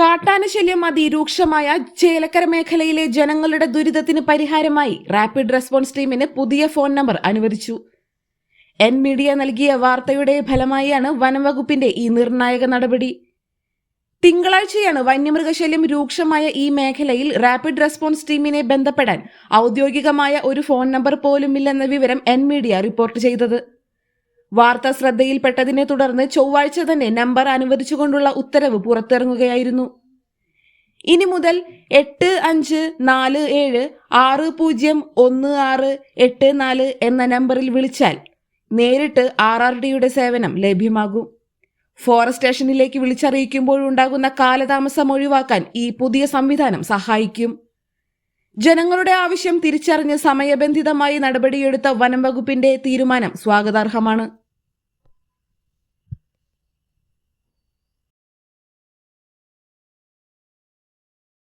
കാട്ടാന ശല്യം അതിരൂക്ഷമായ ചേലക്കര മേഖലയിലെ ജനങ്ങളുടെ ദുരിതത്തിന് പരിഹാരമായി റാപ്പിഡ് റെസ്പോൺസ് ടീമിന് പുതിയ ഫോൺ നമ്പർ അനുവദിച്ചു. എൻ മീഡിയ നൽകിയ വാർത്തയുടെ ഫലമായാണ് വനംവകുപ്പിന്റെ ഈ നിർണായക നടപടി. തിങ്കളാഴ്ചയാണ് വന്യമൃഗശല്യം രൂക്ഷമായ ഈ മേഖലയിൽ റാപ്പിഡ് റെസ്പോൺസ് ടീമിനെ ബന്ധപ്പെടാൻ ഔദ്യോഗികമായ ഒരു ഫോൺ നമ്പർ പോലുമില്ലെന്ന വിവരം എൻ മീഡിയ റിപ്പോർട്ട് ചെയ്തത്. വാർത്ത ശ്രദ്ധയിൽപ്പെട്ടതിനെ തുടർന്ന് ചൊവ്വാഴ്ച തന്നെ നമ്പർ അനുവദിച്ചുകൊണ്ടുള്ള ഉത്തരവ് പുറത്തിറങ്ങുകയായിരുന്നു. ഇനി മുതൽ എട്ട് അഞ്ച് നാല് ഏഴ് ആറ് പൂജ്യം ഒന്ന് ആറ് എട്ട് നാല് എന്ന നമ്പറിൽ വിളിച്ചാൽ നേരിട്ട് ആർ ആർ ഡിയുടെ സേവനം ലഭ്യമാകും. ഫോറസ്റ്റ് സ്റ്റേഷനിലേക്ക് വിളിച്ചറിയിക്കുമ്പോഴുണ്ടാകുന്ന കാലതാമസം ഒഴിവാക്കാൻ ഈ പുതിയ സംവിധാനം സഹായിക്കും. ജനങ്ങളുടെ ആവശ്യം തിരിച്ചറിഞ്ഞ് സമയബന്ധിതമായി നടപടിയെടുത്ത വനം വകുപ്പിന്റെ തീരുമാനം സ്വാഗതാർഹമാണ്.